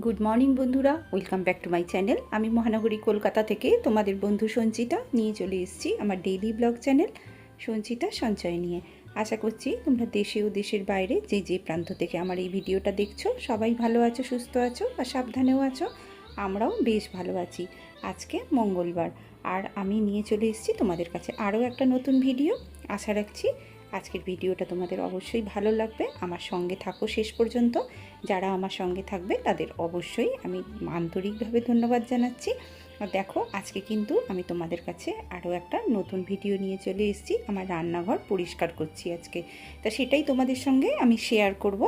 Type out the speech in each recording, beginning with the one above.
Good morning বন্ধুরা। Welcome back to my channel আমি মহানগরী কলকাতা থেকে তোমাদের বন্ধু সঞ্চিতা নিয়ে চলে এসেছি আমার ডেইলি ব্লগ চ্যানেল সঞ্চিতা সঞ্চয় নিয়ে। আশা করছি তোমরা দেশে ও দেশের বাইরে যে যে প্রান্ত থেকে আমার এই ভিডিওটা দেখছ, সবাই ভালো আছো, সুস্থ আছো আর সাবধানেও আছো, আমরাও বেশ ভালো আছি। আজকে মঙ্গলবার। আর আমি নিয়ে চলে এসেছি তোমাদের কাছে আরও একটা নতুন ভিডিও। আশা রাখছি আজকের ভিডিওটা তোমাদের অবশ্যই ভালো লাগবে। আমার সঙ্গে থাকো শেষ পর্যন্ত। যারা আমার সঙ্গে থাকবে, তাদের অবশ্যই আমি আন্তরিকভাবে ধন্যবাদ জানাচ্ছি। দেখো, আজকে কিন্তু আমি তোমাদের কাছে আরও একটা নতুন ভিডিও নিয়ে চলে এসেছি। আমার রান্নাঘর পরিষ্কার করছি আজকে। তা সেটাই তোমাদের সঙ্গে আমি শেয়ার করব।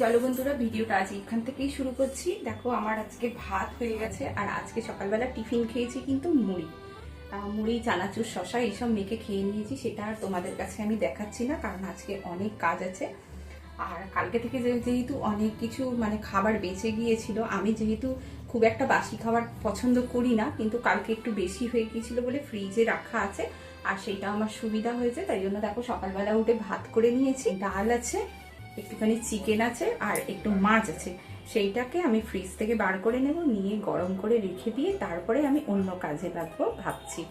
চলো বন্ধুরা, ভিডিওটা আজ এখান থেকেই শুরু করছি। দেখো, আমার আজকে ভাত হয়ে গেছে, আর আজকে সকালবেলা টিফিন খেয়েছি কিন্তু মুড়ি। মুড়ি, চানাচুর শশা এইসব মেখে খেয়ে নিয়েছি, সেটা আর তোমাদের কাছে আমি দেখাচ্ছি না, কারণ আজকে অনেক কাজ আছে। আর কালকে থেকে যেহেতু অনেক কিছু মানে খাবার বেঁচে গিয়েছিল, আমি যেহেতু খুব একটা বাসি খাবার পছন্দ করি না, কিন্তু কালকে একটু বেশি হয়ে গিয়েছিল বলে ফ্রিজে রাখা আছে, আর সেটা আমার সুবিধা হয়েছে, তাই জন্য দেখো সকালবেলা উঠে ভাত করে নিয়েছি। ডাল আছে একটুখানি চিকেন আছে আর একটু মাছ আছে। সেইটাকে আমি ফ্রিজ থেকে বার করে নেব, নিয়ে গরম করে রেখে দিয়ে তারপরে আমি অন্য কাজে লাগবো ভাবছি।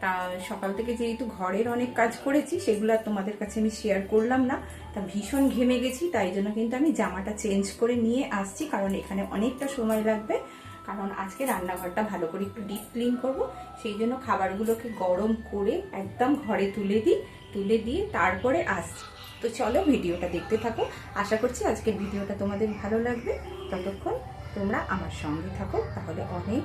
তা সকাল থেকে যেহেতু ঘরের অনেক কাজ করেছি, সেগুলো আর তোমাদের কাছে আমি শেয়ার করলাম না। তা ভীষণ ঘেমে গেছি, তাই জন্য কিন্তু আমি জামাটা চেঞ্জ করে নিয়ে আসছি, কারণ এখানে অনেকটা সময় লাগবে। কারণ আজকে রান্নাঘরটা ভালো করে একটু ডিপ ক্লিন করব, সেই জন্য খাবারগুলোকে গরম করে একদম ঘরে তুলে দিই, তুলে দিয়ে তারপরে আসছি। তো চলো ভিডিওটা দেখতে থাকো। আশা করছি আজকের ভিডিওটা তোমাদের ভালো লাগবে। ততক্ষণ তোমরা আমার সঙ্গে থাকো, তাহলে অনেক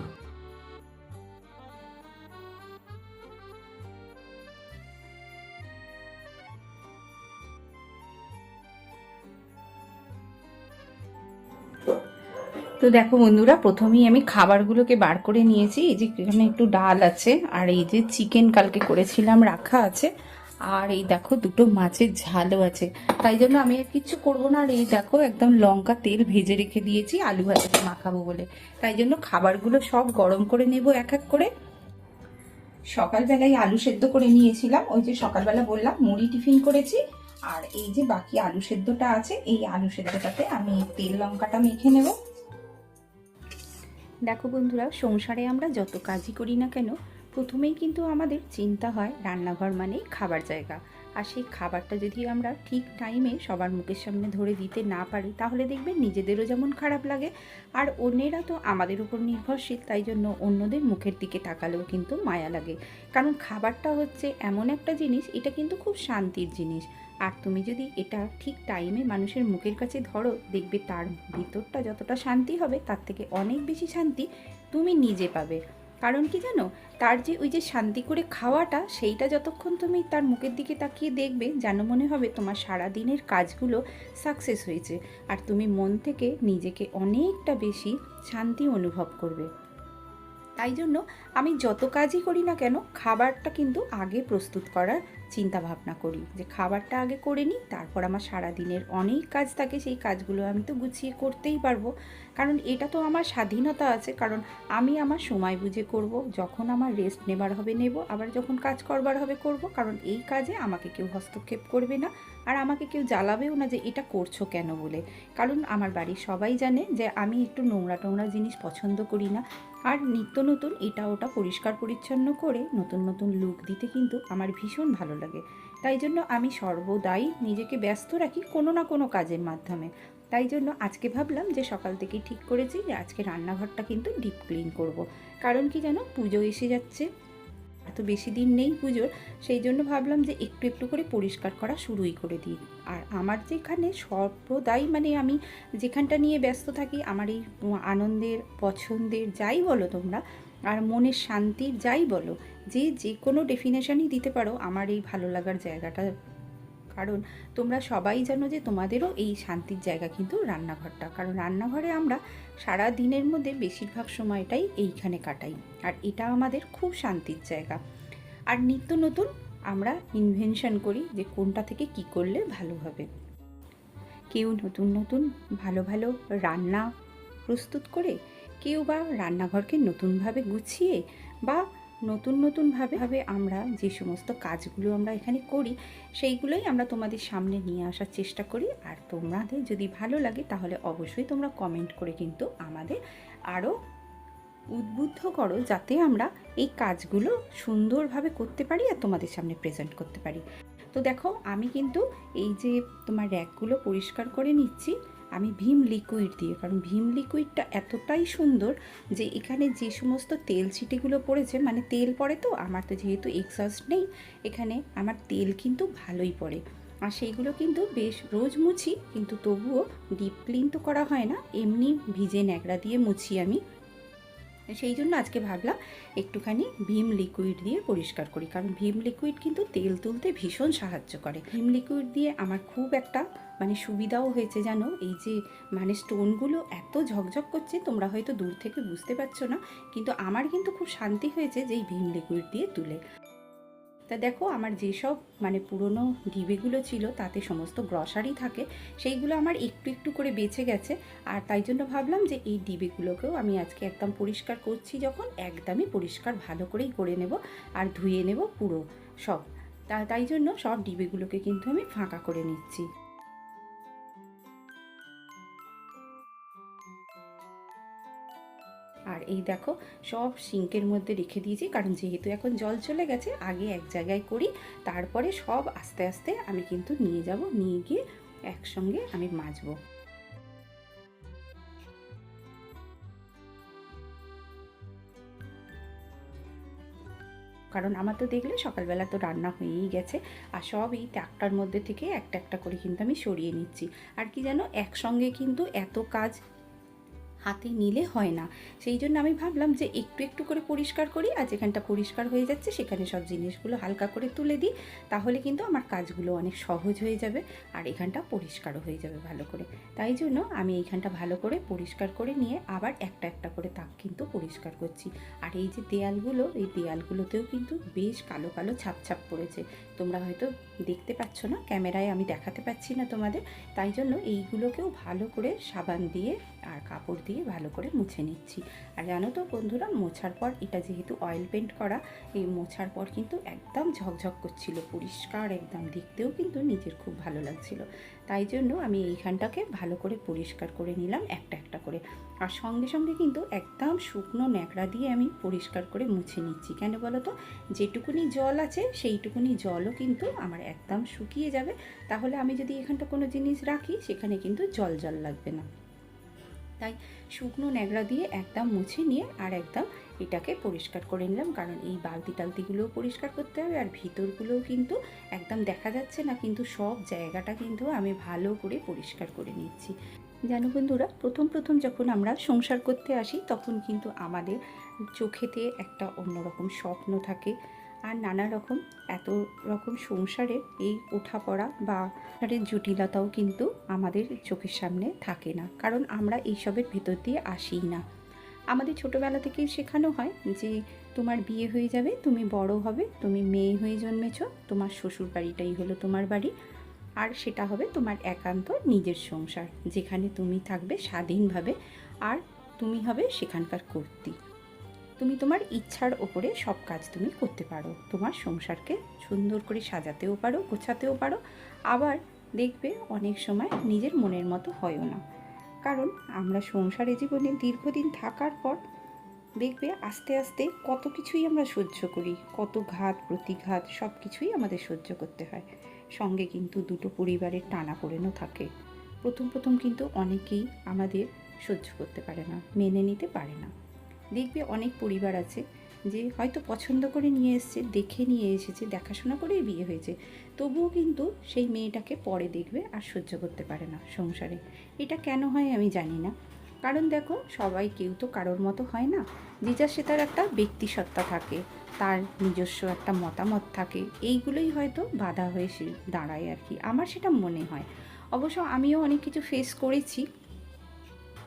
তো দেখো বন্ধুরা, প্রথমেই আমি খাবারগুলোকে বার করে নিয়েছি। এই যে এখানে একটু ডাল আছে, আর এই যে চিকেন কালকে করেছিলাম, রাখা আছে। আর এই দেখো দুটো মাছের ঝালও আছে। তাই জন্য আমি আর কিচ্ছু করব না। আর এই দেখো একদম লঙ্কা তেল ভেজে রেখে দিয়েছি, আলু ভাজাতে মাখাবো বলে। তাই জন্য খাবারগুলো সব গরম করে নেব এক এক করে। সকালবেলায় আলু সেদ্ধ করে নিয়েছিলাম। ওই যে সকালবেলা বললাম, মুড়ি টিফিন করেছি। আর এই যে বাকি আলু সেদ্ধটা আছে, এই আলু সেদ্ধটাতে আমি তেল লঙ্কাটা মেখে নেব। দেখো বন্ধুরা, সংসারে আমরা যত কাজই করি না কেন প্রথমেই কিন্তু আমাদের চিন্তা হয় রান্নাঘর মানেই খাবার জায়গা। আর সেই খাবারটা যদি আমরা ঠিক টাইমে সবার মুখের সামনে ধরে দিতে না পারি, তাহলে দেখবেন নিজেদেরও যেমন খারাপ লাগে। আর অন্যেরা তো আমাদের উপর নির্ভরশীল, তাই জন্য অন্যদের মুখের দিকে তাকালেও কিন্তু মায়া লাগে। কারণ খাবারটা হচ্ছে এমন একটা জিনিস, এটা কিন্তু খুব শান্তির জিনিস। আর তুমি যদি এটা ঠিক টাইমে মানুষের মুখের কাছে ধরো, দেখবে তার ভিতরটা যতটা শান্তি হবে, তার থেকে অনেক বেশি শান্তি তুমি নিজে পাবে। কারণ কি জানো? তার যে ওই যে শান্তি করে খাওয়াটা, সেইটা যতক্ষণ তুমি তার মুখের দিকে তাকিয়ে দেখবে, যেন মনে হবে তোমার সারা দিনের কাজগুলো সাকসেস হয়েছে। আর তুমি মন থেকে নিজেকে অনেকটা বেশি শান্তি অনুভব করবে। তাই জন্য আমি যত কাজই করি না কেন, খাবারটা কিন্তু আগে প্রস্তুত করার চিন্তা ভাবনা করি। যে খাবারটা আগে করে নিই, তারপর আমার সারা দিনের অনেক কাজ থাকে, সেই কাজগুলো আমি তো গুছিয়ে করতেই পারব। কারণ এটা তো আমার স্বাধীনতা আছে, কারণ আমি আমার সময় বুঝে করব, যখন আমার রেস্ট নেবার হবে নেব, আবার যখন কাজ করবার হবে করব, কারণ এই কাজে আমাকে কেউ হস্তক্ষেপ করবে না। আর আমাকে কেউ জ্বালাবেও না যে এটা করছ কেন বলে। কারণ আমার বাড়ির সবাই জানে যে আমি একটু নোংরা টোংরা জিনিস পছন্দ করি না। আর নিত্য নতুন এটা ওটা পরিষ্কার পরিচ্ছন্ন করে নতুন নতুন লুক দিতে কিন্তু আমার ভীষণ ভালো লাগে। তাই জন্য আমি সর্বদাই নিজেকে ব্যস্ত রাখি কোনো না কোনো কাজের মাধ্যমে। তাই জন্য আজকে ভাবলাম যে সকাল থেকেই ঠিক করেছি যে আজকে রান্নাঘরটা কিন্তু ডিপ ক্লিন করব। কারণ কি জানো? পুজো এসে যাচ্ছে। এত বেশি দিন নেই পুজোর, সেই জন্য ভাবলাম যে একটু একটু করে পরিষ্কার করা শুরুই করে দিই। আর আমার যেখানে সর্বদাই মানে আমি যেখানটা নিয়ে ব্যস্ত থাকি, আমার এই আনন্দের, পছন্দের যাই বলো তোমরা, আর মনের শান্তির যাই বলো, যে যে কোনো ডেফিনেশনই দিতে পারো, আমার এই ভালো লাগার জায়গাটা কারণ তোমরা সবাই জানো যে তোমাদেরও এই শান্তির জায়গা কিন্তু রান্নাঘরটা। কারণ রান্নাঘরে আমরা সারা দিনের মধ্যে বেশিরভাগ সময়টাই এইখানে কাটাই। আর এটা আমাদের খুব শান্তির জায়গা। আর নিত্য নতুন আমরা ইনভেনশন করি যে কোনটা থেকে কি করলে ভালো হবে। কেউ নতুন নতুন ভালো ভালো রান্না প্রস্তুত করে, কেউ বা রান্নাঘরকে নতুনভাবে গুছিয়ে বা নতুন নতুনভাবে ভাবে আমরা যে সমস্ত কাজগুলো আমরা এখানে করি, সেইগুলোই আমরা তোমাদের সামনে নিয়ে আসার চেষ্টা করি। আর তোমাদের যদি ভালো লাগে তাহলে অবশ্যই তোমরা কমেন্ট করে কিন্তু আমাদের আরও উদ্বুদ্ধ করো যাতে আমরা এই কাজগুলো সুন্দরভাবে করতে পারি আর তোমাদের সামনে প্রেজেন্ট করতে পারি। তো দেখো, আমি কিন্তু এই যে তোমার র্যাকগুলো পরিষ্কার করে নিচ্ছি আমি ভীম লিকুইড দিয়ে, কারণ ভীম লিকুইডটা এতটাই সুন্দর যে এখানে যে সমস্ত তেল ছিটেগুলো পড়েছে মানে তেল পড়ে তো, আমার তো যেহেতু এক্সস্ট নেই, এখানে আমার তেল কিন্তু ভালোই পড়ে। আর সেইগুলো কিন্তু বেশ রোজ মুছি, কিন্তু তবুও ডিপ ক্লিন তো করা হয় না, এমনি ভিজে ন্যাকড়া দিয়ে মুছি আমি। সেই জন্য আজকে ভাবলাম একটুখানি ভীম লিকুইড দিয়ে পরিষ্কার করি। কারণ ভীম লিকুইড কিন্তু তেল তুলতে ভীষণ সাহায্য করে। ভীম লিকুইড দিয়ে আমার খুব একটা মানে সুবিধাও হয়েছে জানো? এই যে মানে স্টোনগুলো এত ঝকঝক করছে, তোমরা হয়তো দূর থেকে বুঝতে পারছ না, কিন্তু আমার কিন্তু খুব শান্তি হয়েছে যে এই ভীম লিকুইড দিয়ে তুলে। তা দেখো, আমার যেসব মানে পুরনো ডিবেগুলো ছিল, তাতে সমস্ত গ্রসারি থাকে, সেইগুলো আমার একটু একটু করে বেঁচে গেছে। আর তাই জন্য ভাবলাম যে এই ডিবেগুলোকেও আমি আজকে একদম পরিষ্কার করছি যখন, একদমই পরিষ্কার ভালো করেই করে নেব আর ধুয়ে নেব পুরো সব। তাই জন্য সব ডিবেগুলোকে কিন্তু আমি ফাঁকা করে নিচ্ছি। এই দেখো, সব সিঙ্কের মধ্যে রেখে দিয়েছি। কারণ যেহেতু এখন জল চলে গেছে, আগে এক জায়গায় করি, তারপরে সব আস্তে আস্তে আমি কিন্তু নিয়ে যাব, নিয়ে গিয়ে একসঙ্গে আমি মাজবো। কারণ আমার তো দেখলে সকালবেলা তো রান্না হয়েই গেছে, আর সব এই ট্যাকটার মধ্যে থেকে একটা একটা করে কিন্তু আমি সরিয়ে নিচ্ছি। আর কি যেন একসঙ্গে কিন্তু এত কাজ হাতে নিলে হয় না। সেই জন্য আমি ভাবলাম যে একটু একটু করে পরিষ্কার করি আর যেখানটা পরিষ্কার হয়ে যাচ্ছে সেখানে সব জিনিসগুলো হালকা করে তুলে দিই। তাহলে কিন্তু আমার কাজগুলো অনেক সহজ হয়ে যাবে আর এখানটা পরিষ্কারও হয়ে যাবে ভালো করে। তাই জন্য আমি এইখানটা ভালো করে পরিষ্কার করে নিয়ে আবার একটা একটা করে তাক কিন্তু পরিষ্কার করছি। আর এই যে দেয়ালগুলো, এই দেয়ালগুলোতেও কিন্তু বেশ কালো কালো ছাপ ছাপ পড়েছে। তোমরা হয়তো দেখতে পাচ্ছ না, ক্যামেরায় আমি দেখাতে পাচ্ছি না তোমাদের। তাই জন্য এইগুলোকেও ভালো করে সাবান দিয়ে আর কাপড় দিয়ে ভালো করে মুছে নিচ্ছি। আর জানো তো বন্ধুরা, মোছার পর এটা যেহেতু অয়েল পেন্ট করা, এই মোছার পর কিন্তু একদম ঝকঝক করছিল, পরিষ্কার একদম। দেখতেও কিন্তু নিজের খুব ভালো লাগছিল। তাই জন্য আমি এইখানটাকে ভালো করে পরিষ্কার করে নিলাম একটা একটা করে। আর সঙ্গে সঙ্গে কিন্তু একদম শুকনো ন্যাকড়া দিয়ে আমি পরিষ্কার করে মুছে নিচ্ছি। কেন বলো তো? যেটুকুনি জল আছে, সেইটুকুনি জলও কিন্তু আমার একদম শুকিয়ে যাবে। তাহলে আমি যদি এখানটা কোনো জিনিস রাখি, সেখানে কিন্তু জল জল লাগবে না। তাই শুকনো ন্যাকড়া দিয়ে একদম মুছে নিয়ে আর একদম এটাকে পরিষ্কার করে নিলাম। কারণ এই বালতি টালতিগুলোও পরিষ্কার করতে হবে আর ভিতরগুলোও কিন্তু একদম দেখা যাচ্ছে না, কিন্তু সব জায়গাটা কিন্তু আমি ভালো করে পরিষ্কার করে নিচ্ছি। জানো বন্ধুরা, প্রথম প্রথম যখন আমরা সংসার করতে আসি, তখন কিন্তু আমাদের চোখেতে একটা অন্যরকম স্বপ্ন থাকে। আর নানা রকম এত রকম সংসারে এই ওঠাপড়া বা সংসারের জটিলতাও কিন্তু আমাদের চোখের সামনে থাকে না। কারণ আমরা এইসবের ভেতর দিয়ে আসি না। আমাদের ছোটোবেলা থেকেই শেখানো হয় যে তোমার বিয়ে হয়ে যাবে, তুমি বড় হবে, তুমি মেয়ে হয়ে জন্মেছ, তোমার শ্বশুর বাড়িটাই হলো তোমার বাড়ি, আর সেটা হবে তোমার একান্ত নিজের সংসার, যেখানে তুমি থাকবে স্বাধীনভাবে, আর তুমি হবে সেখানকার কর্তী। তুমি তোমার ইচ্ছার ওপরে সব কাজ তুমি করতে পারো। তোমার সংসারকে সুন্দর করে সাজাতেও পারো, গোছাতেও পারো। আবার দেখবে অনেক সময় নিজের মনের মতো হয়ও না। কারণ আমরা সংসারে জীবনে দীর্ঘদিন থাকার পর দেখবে আস্তে আস্তে কত কিছুই আমরা সহ্য করি, কত ঘাত, প্রতিঘাত সব কিছুই আমাদের সহ্য করতে হয়। সঙ্গে কিন্তু দুটো পরিবারের টানা পড়েনও থাকে। প্রথম প্রথম কিন্তু অনেকেই আমাদের সহ্য করতে পারে না, মেনে নিতে পারে না। দেখবে অনেক পরিবার আছে যে হয়তো পছন্দ করে নিয়ে এসছে, দেখে নিয়ে এসেছে, দেখাশোনা করেই বিয়ে হয়েছে। তবুও কিন্তু সেই মেয়েটাকে পরে দেখবে আর সহ্য করতে পারে না সংসারে। এটা কেন হয় আমি জানি না। কারণ দেখো, সবাই কেউ তো কারোর মতো হয় না। যে যার সে তার একটা ব্যক্তিসত্তা থাকে, তার নিজস্ব একটা মতামত থাকে, এইগুলোই হয়তো বাধা হয়ে সে দাঁড়ায় আর কি। আমার সেটা মনে হয়। অবশ্য আমিও অনেক কিছু ফেস করেছি।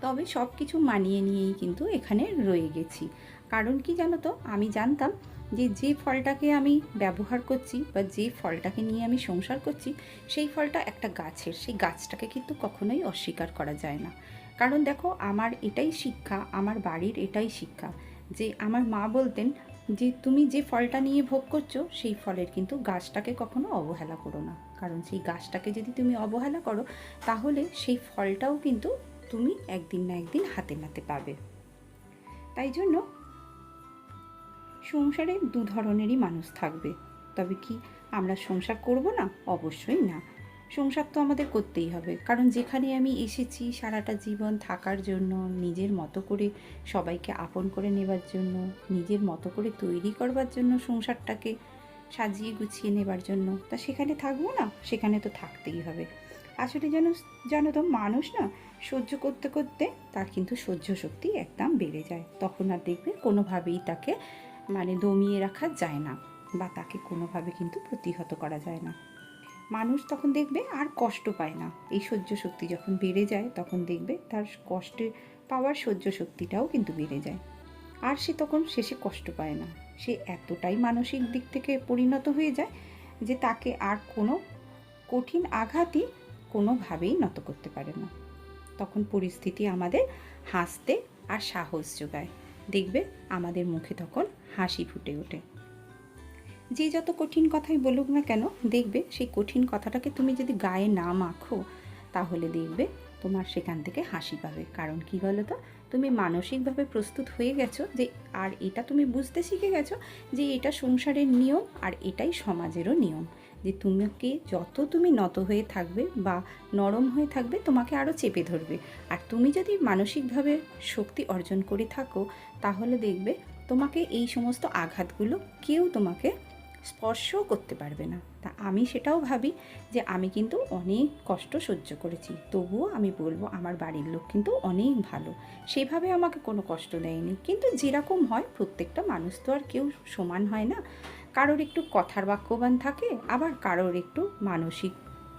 তবে সব কিছু মানিয়ে নিয়েই কিন্তু এখানে রয়ে গেছি। কারণ কি জানো তো? আমি জানতাম যে যে ফলটাকে আমি ব্যবহার করছি বা যে ফলটাকে নিয়ে আমি সংসার করছি, সেই ফলটা একটা গাছের। সেই গাছটাকে কিন্তু কখনোই অস্বীকার করা যায় না। কারণ দেখো, আমার এটাই শিক্ষা, আমার বাড়ির এটাই শিক্ষা যে আমার মা বলতেন যে তুমি যে ফলটা নিয়ে ভোগ করছ, সেই ফলের কিন্তু গাছটাকে কখনো অবহেলা করো না। কারণ সেই গাছটাকে যদি তুমি অবহেলা করো, তাহলে সেই ফলটাও কিন্তু তুমি একদিন না একদিন হাতে নাতে পাবে তাই জন্য সংসারে দু ধরনেরই মানুষ থাকবে। তবে কি আমরা সংসার করব না? অবশ্যই না। সংসার তো আমাদের করতেই হবে। কারণ যেখানে আমি এসেছি সারাটা জীবন থাকার জন্য, নিজের মতো করে সবাইকে আপন করে নেবার জন্য, নিজের মতো করে তৈরি করবার জন্য সংসারটাকে সাজিয়ে গুছিয়ে নেবার জন্য, তা সেখানে থাকব না? সেখানে তো থাকতেই হবে। আসলে যেন জানো তো মানুষ না সহ্য করতে করতে তার কিন্তু সহ্য শক্তি একদম বেড়ে যায়। তখন আর দেখবে কোনোভাবেই তাকে মানে দমিয়ে রাখা যায় না বা তাকে কোনোভাবে কিন্তু প্রতিহত করা যায় না। মানুষ তখন দেখবে আর কষ্ট পায় না। এই সহ্য শক্তি যখন বেড়ে যায় তখন দেখবে তার কষ্টে পাওয়ার সহ্য শক্তিটাও কিন্তু বেড়ে যায়। আর সে তখন শেষে কষ্ট পায় না। সে এতটাই মানসিক দিক থেকে পরিণত হয়ে যায় যে তাকে আর কোনো কঠিন আঘাতই কোনোভাবেই নত করতে পারে না। তখন পরিস্থিতি আমাদের হাসতে আর সাহস যোগায়। দেখবে আমাদের মুখে তখন হাসি ফুটে ওঠে। যে যত কঠিন কথাই বলুক না কেন, দেখবে সেই কঠিন কথাটাকে তুমি যদি গায়ে না মাখো, তাহলে দেখবে তোমার সেখান থেকে হাসি পাবে। কারণ কি বলো তো তুমি মানসিকভাবে প্রস্তুত হয়ে গেছো যে, আর এটা তুমি বুঝতে শিখে গেছো যে, এটা সংসারের নিয়ম আর এটাই সমাজেরও নিয়ম। যে তোমাকে যত তুমি নত হয়ে থাকবে বা নরম হয়ে থাকবে, তোমাকে আরও চেপে ধরবে। আর তুমি যদি মানসিকভাবে শক্তি অর্জন করে থাকো, তাহলে দেখবে তোমাকে এই সমস্ত আঘাতগুলো কেউ তোমাকে স্পর্শও করতে পারবে না। তা আমি সেটাও ভাবি যে আমি কিন্তু অনেক কষ্ট সহ্য করেছি। তবুও আমি বলব, আমার বাড়ির লোক কিন্তু অনেক ভালো। সেভাবে আমাকে কোনো কষ্ট দেয়নি। কিন্তু যেরকম হয়, প্রত্যেকটা মানুষ তো আর কেউ সমান হয় না। কারোর একটু কথার বাক্যবান থাকে, আবার কারোর একটু মানসিক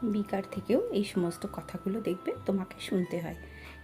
বিকার থেকেও এই সমস্ত কথাগুলো দেখবে, তোমাকে শুনতে হয়।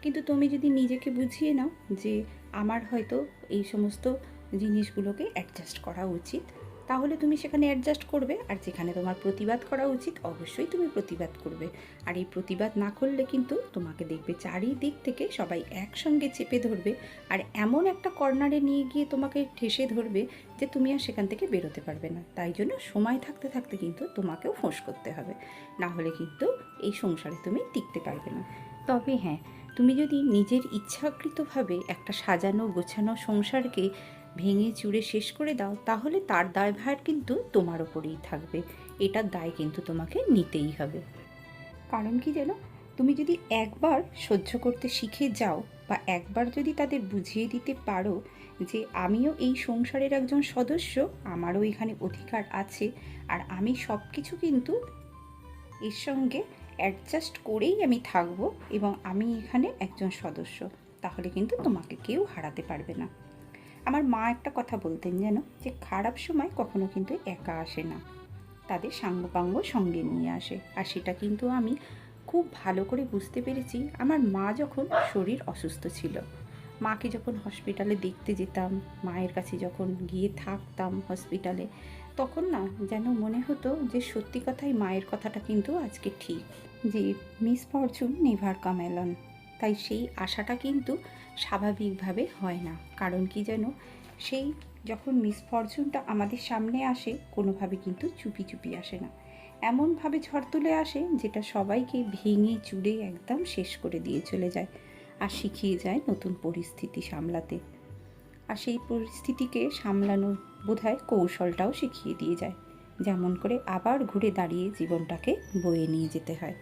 কিন্তু তুমি যদি নিজেকে বুঝিয়ে নাও যে আমার হয়তো এই সমস্ত জিনিসগুলোকে অ্যাডজাস্ট করা উচিত তাহলে তুমি সেখানে অ্যাডজাস্ট করবে আর যেখানে তোমার প্রতিবাদ করা উচিত অবশ্যই তুমি প্রতিবাদ করবে। আর এই প্রতিবাদ না করলে কিন্তু তোমাকে দেখবে চারিদিক থেকে সবাই একসঙ্গে চেপে ধরবে আর এমন একটা কর্নারে নিয়ে গিয়ে তোমাকে ঠেসে ধরবে যে তুমি আর সেখান থেকে বেরোতে পারবে না। তাই জন্য সময় থাকতে থাকতে কিন্তু তোমাকেও ফোঁস করতে হবে। না হলে কিন্তু এই সংসারে তুমি টিকতে পারবে না। তবে হ্যাঁ তুমি যদি নিজের ইচ্ছাকৃতভাবে একটা সাজানো গোছানো সংসারকে ভেঙে চুড়ে শেষ করে দাও, তাহলে তার দায়ভার কিন্তু তোমার ওপরেই থাকবে। এটার দায় কিন্তু তোমাকে নিতেই হবে। কারণ কি যেন, তুমি যদি একবার সহ্য করতে শিখে যাও বা একবার যদি তাদের বুঝিয়ে দিতে পারো যে আমিও এই সংসারের একজন সদস্য, আমারও এখানে অধিকার আছে, আর আমি সব কিছু কিন্তু এর সঙ্গে অ্যাডজাস্ট করেই আমি থাকব এবং আমি এখানে একজন সদস্য, তাহলে কিন্তু তোমাকে কেউ হারাতে পারবে না। আমার মা একটা কথা বলতেন যেন, যে খারাপ সময় কখনো কিন্তু একা আসে না। তাদের সাঙ্গপাঙ্গ সঙ্গে নিয়ে আসে। আর সেটা কিন্তু আমি খুব ভালো করে বুঝতে পেরেছি, আমার মা যখন শরীর অসুস্থ ছিল। মাকে যখন হসপিটালে দেখতে যেতাম, মায়ের কাছে যখন গিয়ে থাকতাম হসপিটালে, তখন না যেন মনে হতো যে সত্যি কথাই মায়ের কথাটা কিন্তু আজকে ঠিক, যে misfortune never come alone তাই সেই আশাটা কিন্তু স্বাভাবিকভাবে হয় না। কারণ কি যেন সেই যখন মিসফরচুনটা আমাদের সামনে আসে, কোনোভাবে কিন্তু চুপি চুপি আসে না। এমনভাবে ঝড় তুলে আসে যেটা সবাইকে ভেঙে চুড়ে একদম শেষ করে দিয়ে চলে যায় আর শিখিয়ে যায় নতুন পরিস্থিতি সামলাতে। আর সেই পরিস্থিতিকে সামলানোর বোধহয় কৌশলটাও শিখিয়ে দিয়ে যায়। যেমন করে আবার ঘুরে দাঁড়িয়ে জীবনটাকে বয়ে নিয়ে যেতে হয়।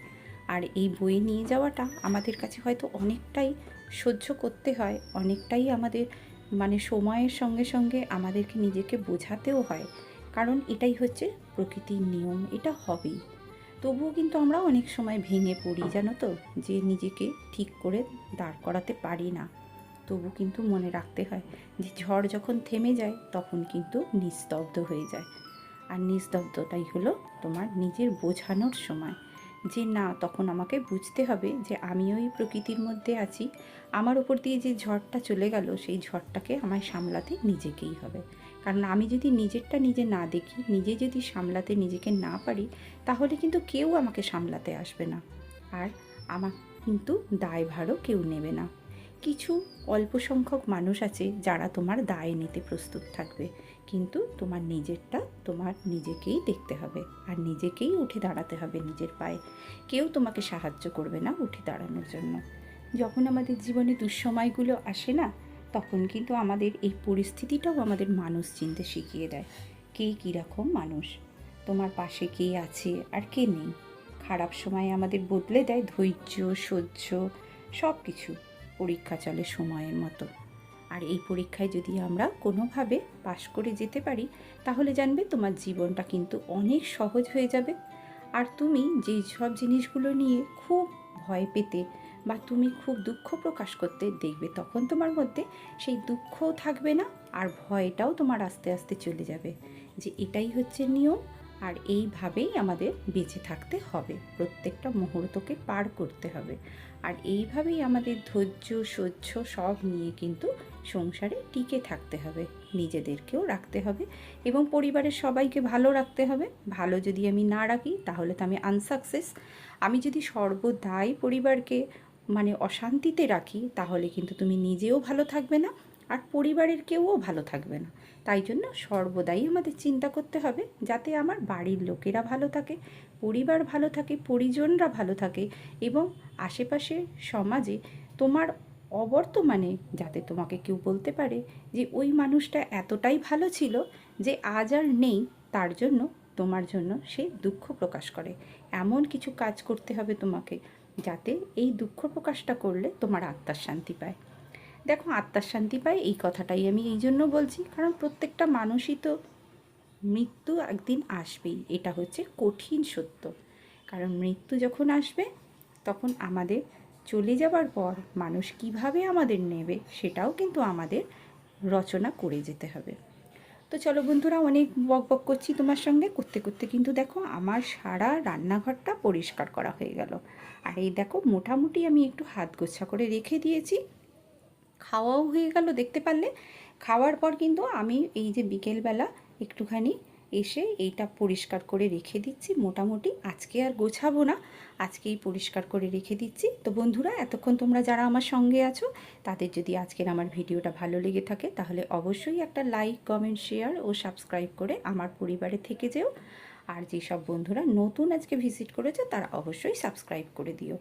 আর এই বয়ে নিয়ে যাওয়াটা আমাদের কাছে হয়তো অনেকটাই সহ্য করতে হয়, অনেকটাই আমাদের মানে সময়ের সঙ্গে সঙ্গে আমাদেরকে নিজেকে বোঝাতেও হয়। কারণ এটাই হচ্ছে প্রকৃতির নিয়ম, এটা হবেই। তবুও কিন্তু আমরা অনেক সময় ভেঙে পড়ি, জানো তো? যে নিজেকে ঠিক করে দাঁড় করাতে পারি না। তবু কিন্তু মনে রাখতে হয় যে ঝড় যখন থেমে যায়, তখন কিন্তু নিস্তব্ধ হয়ে যায়। আর নিস্তব্ধটাই হলো তোমার নিজের বোঝানোর সময়। যে না, তখন আমাকে বুঝতে হবে যে আমিও এই প্রকৃতির মধ্যে আছি। আমার ওপর দিয়ে যে ঝড়টা চলে গেল, সেই ঝড়টাকে আমায় সামলাতে নিজেকেই হবে। কারণ আমি যদি নিজেরটা নিজে না দেখি, নিজে যদি সামলাতে নিজেকে না পারি, তাহলে কিন্তু কেউ আমাকে সামলাতে আসবে না। আর আমার কিন্তু দায়ভারও কেউ নেবে না। কিছু অল্প সংখ্যক মানুষ আছে যারা তোমার দায় নিতে প্রস্তুত থাকবে। কিন্তু তোমার নিজেরটা তোমার নিজেকেই দেখতে হবে। আর নিজেকেই উঠে দাঁড়াতে হবে নিজের পায়ে। কেউ তোমাকে সাহায্য করবে না উঠে দাঁড়ানোর জন্য। যখন আমাদের জীবনে দুঃসময়গুলো আসে না, তখন কিন্তু আমাদের এই পরিস্থিতিটাও আমাদের মানুষ চিনতে শিখিয়ে দেয়। কে কীরকম মানুষ? তোমার পাশে কে আছে আর কে নেই? খারাপ সময় আমাদের বদলে দেয় ধৈর্য, সহ্য সব কিছু পরীক্ষা চলে সময়ের মতো। আর এই পরীক্ষায় যদি আমরা কোনোভাবে পাশ করে যেতে পারি, তাহলে জানবে তোমার জীবনটা কিন্তু অনেক সহজ হয়ে যাবে। আর তুমি যেই সব জিনিসগুলো নিয়ে খুব ভয় পেতে বা তুমি খুব দুঃখ প্রকাশ করতে দেখবে, তখন তোমার মধ্যে সেই দুঃখও থাকবে না আর ভয়টাও তোমার আস্তে আস্তে চলে যাবে। যে এটাই হচ্ছে নিয়ম আর এইভাবেই আমাদের বেঁচে থাকতে হবে। প্রত্যেকটা মুহূর্তকে পার করতে হবে। আর এইভাবেই আমাদের ধৈর্য, সহ্য সব নিয়ে কিন্তু সংসারে টিকে থাকতে হবে। নিজেদেরকেও রাখতে হবে এবং পরিবারের সবাইকে ভালো রাখতে হবে। ভালো যদি আমি না রাখি, তাহলে তো আমি আনসাকসেস আমি যদি সর্বদাই পরিবারকে মানে অশান্তিতে রাখি, তাহলে কিন্তু তুমি নিজেও ভালো থাকবে না আর পরিবারের কেউও ভালো থাকবে না। তাই জন্য সর্বদাই আমাদের চিন্তা করতে হবে যাতে আমার বাড়ির লোকেরা ভালো থাকে, পরিবার ভালো থাকে, পরিজনরা ভালো থাকে এবং আশেপাশে সমাজে তোমার অবর্তমানে যাতে তোমাকে কেউ বলতে পারে যে ওই মানুষটা এতটাই ভালো ছিল যে আজ আর নেই, তার জন্য তোমার জন্য সে দুঃখ প্রকাশ করে। এমন কিছু কাজ করতে হবে তোমাকে যাতে এই দুঃখ প্রকাশটা করলে তোমার আত্মার শান্তি পায়। দেখো আত্মার শান্তি পায় এই কথাটাই আমি এই জন্য বলছি। কারণ প্রত্যেকটা মানুষই তো মৃত্যু একদিন আসবেই, এটা হচ্ছে কঠিন সত্য। কারণ মৃত্যু যখন আসবে, তখন আমাদের চলে যাবার পর মানুষ কীভাবে আমাদের নেবে, সেটাও কিন্তু আমাদের রচনা করে যেতে হবে। তো চলো বন্ধুরা, অনেক বক বক করছি তোমার সঙ্গে। করতে করতে কিন্তু দেখো আমার সারা রান্নাঘরটা পরিষ্কার করা হয়ে গেল। আর এই দেখো মোটামুটি আমি একটু হাত গোছা করে রেখে দিয়েছি। খাওয়াও হয়ে গেল দেখতে পারলে। খাওয়ার পর কিন্তু আমি এই যে বিকেলবেলা একটুখানি এসে এইটা পরিষ্কার করে রেখে দিচ্ছি। মোটামুটি আজকে আর গোছাবো না, আজকেই পরিষ্কার করে রেখে দিচ্ছি। তো বন্ধুরা, এতক্ষণ তোমরা যারা আমার সঙ্গে আছো, তাদের যদি আজকের আমার ভিডিওটা ভালো লেগে থাকে, তাহলে অবশ্যই একটা লাইক, কমেন্ট, শেয়ার ও সাবস্ক্রাইব করে আমার পরিবারে থেকে যেও। আর যেসব বন্ধুরা নতুন আজকে ভিজিট করেছে, তারা অবশ্যই সাবস্ক্রাইব করে দিও।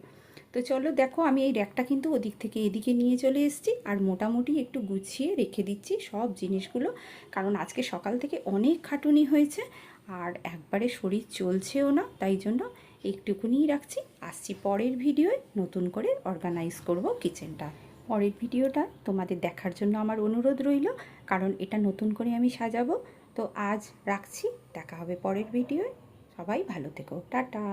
তো চলো দেখো, আমি এই র্যাকটা কিন্তু ওদিক থেকে এদিকে নিয়ে চলে এসেছি আর মোটামুটি একটু গুছিয়ে রেখে দিচ্ছি সব জিনিসগুলো, কারণ আজকে সকাল থেকে অনেক খাটুনি হয়েছে আর একবারে শরীর চলছেও না, তাই জন্য একটুকুনিই রাখছি। আসছি পরের ভিডিওয়, নতুন করে অর্গানাইজ করব কিচেনটা পরের ভিডিওটা তোমাদের দেখার জন্য আমার অনুরোধ রইল, কারণ এটা নতুন করে আমি সাজাবো। তো আজ রাখছি, দেখা হবে পরের ভিডিওয়। সবাই ভালো থেকো, টাটা।